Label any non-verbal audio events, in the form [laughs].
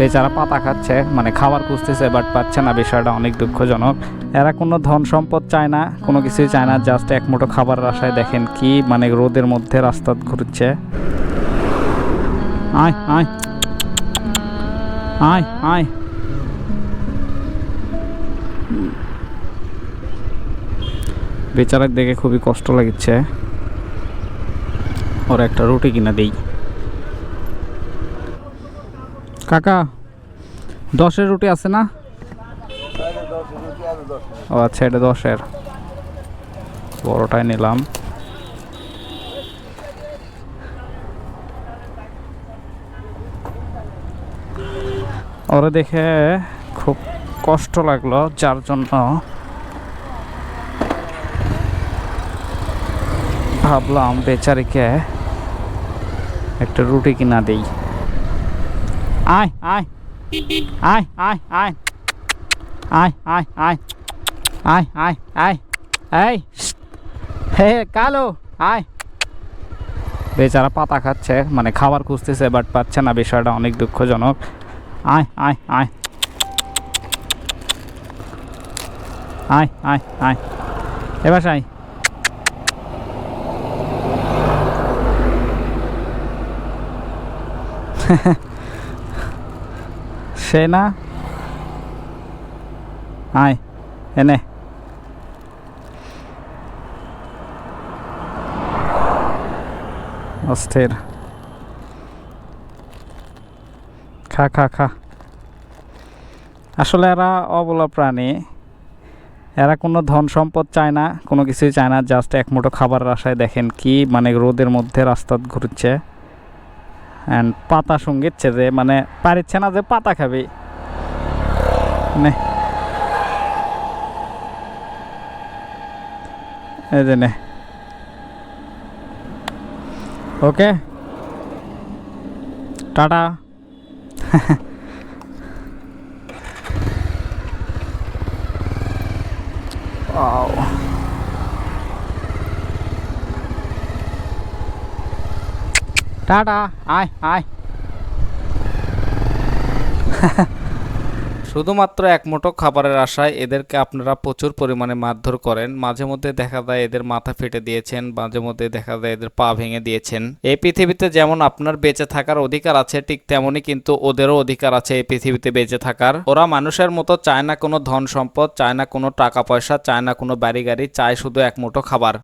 বেচারা পাতা খাচ্ছে মানে খাবার খুঁজতেছে বাট পাচ্ছে না, বিষয়টা অনেক দুঃখজনক। এরা কোনো ধন সম্পদ চায় না, কোনো কিছুই চায় না জাস্ট এক মুঠো খাবারের আশায় দেখেন কি মানে রোদের মধ্যে রাস্তা ঘুরছে। আয় আয়। আয় আয়। বেচারাক দেখে খুবই কষ্ট লাগছে ওর একটা রুটি কিনা দেই। কাকা, দশের রুটি আছে না? ও আচ্ছা এটা দশের। বড়টাই নিলাম। ওরা দেখে খুব কষ্ট লাগল যার জন্য। ভাবলাম বেচারিকে একটা রুটি কিনা দেই। আয় আয় আয় আয় আয় আয় আয় আয় আয় আয় আয় এই। হে কালো. আয় বেচারা পাতা খাচ্ছে মানে খাবার খুঁজতেছে বাট পাচ্ছে না। বিষয়টা অনেক দুঃখজনক। আয় আয় আয় আয় আয় আয় এবার আয় সে না আয়, এনে। অস্থির। খা খা খা। আসলে এরা অবলা প্রাণী। এরা কোনো ধন সম্পদ চায় না, কোনো কিছুই চায় না, জাস্ট এক মুঠো খাবারের আশায় দেখেন কি মানে রোদের মধ্যে রাস্তা ঘুরছে। অ্যান্ড পাতা সঙ্গীতছে যে মানে পারিচ্ছে না যে পাতা খাবি। নে। এই যে নে। ওকে টাটা. [laughs] টাটা, আয় আয়। শুধুমাত্র এক মুঠো খাবারের আশায় এদেরকে আপনারা প্রচুর পরিমাণে মারধর করেন। মাঝে মধ্যে দেখা যায় এদের মাথা ফেটে দিয়েছেন, মাঝে মধ্যে দেখা যায় এদের পা ভেঙে দিয়েছেন। এই পৃথিবীতে যেমন আপনার বেঁচে থাকার অধিকার আছে, ঠিক তেমনই কিন্তু ওদেরও অধিকার আছে এই পৃথিবীতে বেঁচে থাকার। ওরা মানুষের মতো চায় না কোনো ধন সম্পদ, চায় না কোনো টাকা পয়সা, চায় না কোনো বাড়ি গাড়ি, চায় শুধু এক মুঠো খাবার।